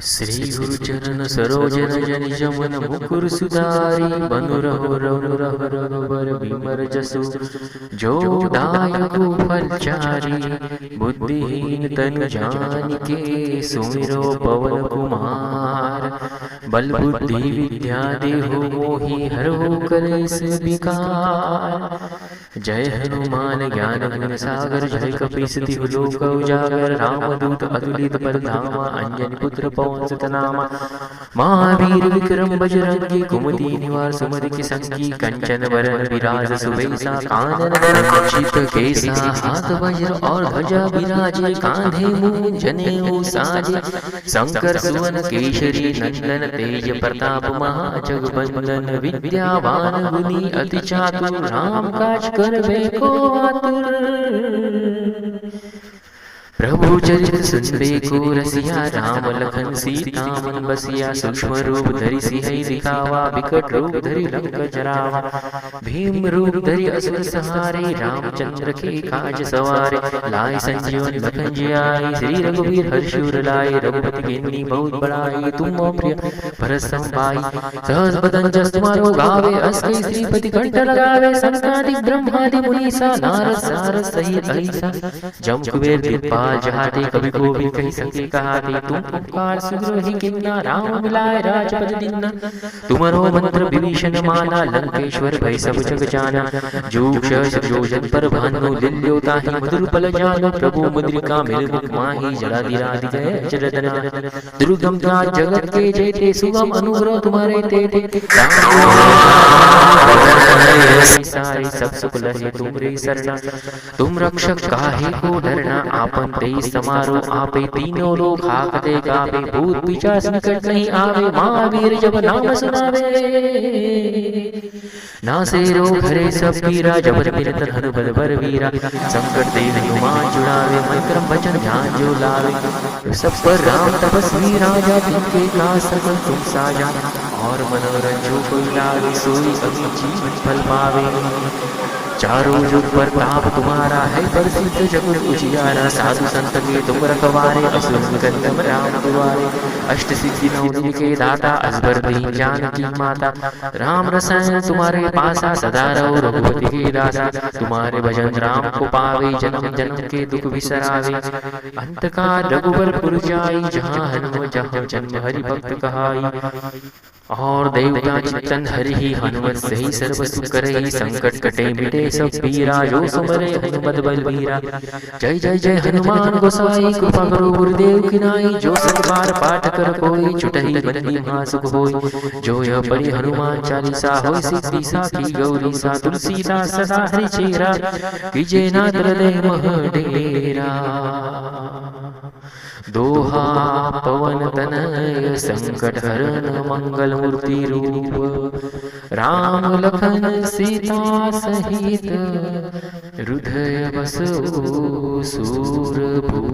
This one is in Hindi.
श्री गुरु चरण सरोज रजन जमन मुकुर सुधारी बनु रहो रघु रह रघुबर जसु जो दायकु फल चारी बुद्धिहीन तन जान के सुमिरो पवन कुमार बल बुद्धि विद्या देहु मोहि हरो कलेस विकार जय हनुमान ज्ञान गुण सागर, जय कपीसति लोक उजागर राम दूत अतुलित बल धामा अंजन पुत्र पवन सुत नामा महावीर विक्रम बजरंगी कुमति निवार सुमद की संगी, कंचन वरन विराज सुवेसा कानन वरन चित केसा, हाथ वज्र और ध्वजा विराजे, कांधे मुँह जनेऊ साजे शंकर, सुवन, केशरी, नंदन, तेज प्रताप महा महाजगबंदन, विद्यावान गुणी अति चातुर राम काज कर को आतुर प्रभु चरित सुनबे को रसिया राम लखन सीता मन बसिया सूक्ष्म रूप धरि सिंहई दिखावा, विकट रूप धरि लंक जरावा भीम रूप धरि असुर सहारे, रामचंद्र के काज सवारे। लाय संजीवन लखन जी आए श्री रघुवीर हर्षुर लाए। रघुपति गिन्नी बहुत बड़ाई तुम प्रिय भरत संभाई सहज बदन जस तुम्हारो गावे, अस कई श्रीपति कंठ लगावे। संसादिक ब्रह्मादि मुनीसा, नारद सारद सहित अहिसा। जम कुबेर कृपा जहाते कवि गोविंद कही सके कहाते तुम उपकार सुग्र ही किन्ना राम मिलाए राजपद दिन्ना तुम्हारो मंत्र विभीषण माना लंकेश्वर भय सब जग जाना। जोक्ष जोजन पर भानु, लिल्यो ताहि मधुर पल जानो। प्रभु मुद्रिका मिल माही जला दिरा दिगय जरदना दुर्गम राज जगत के जेते सुगम अनुग्रह तुम्हारे तेते सारे सब सुख लहे तुमरे सरना। तुम रक्षक काहे को डरना? आपन ते समारो आपे तीनों लोग हाकते गावे भूत पिचास निकट नहीं आवे महावीर जब नाम सुनावे। नासे रोग हरे सब पीरा जब निरंतर हर बल बर वीरा संकट दे हनुमान जुड़ावे मन क्रम भजन ध्यान जो लावे। सब पर राम तपस्वी राजा तिनके का सकल तुम साजा। और मनोरंजो कोई लावे सोई अभी जीवन फल पावे। चारों युग पर ताप तुम्हारा है, प्रसिद्ध जगत उजियारा, साधु संत के तुम रखवारे असुर राम दुआरे, अष्ट सिद्धि नौ के दाता असबर दीन जान की माता। राम रसायन तुम्हारे पासा सदा रहो, रघुपति के दासा। तुम्हारे भजन राम को पावे, जन्म जन्म के दुख बिसरावे अंत का रघुबर पुर जाई, जहाँ हनुम जहाँ जन्म हरि भक्त कहाई। और देवता चित्तन हरि ही हनुमत सही सर्व सुख करे, संकट कटे, मिटे सब पीरा जो सुमरे हनुमत बल बीरा जय जय जय हनुमान गोसाई कृपा करो गुरुदेव की नाई। जो सत बार पाठ कर कोई छुटही बंदी सुख होई जो यह पढ़े हनुमान चालीसा होय सिद्धि साखी गौरी सा तुलसीदास सदा हरि चेरा कीजे नाथ हृदय मह डेरा। दोहा पवन तनय संकट हरण मंगल मूर्ति रूप। राम लखन सीता सहित हृदयवसो सूरभूप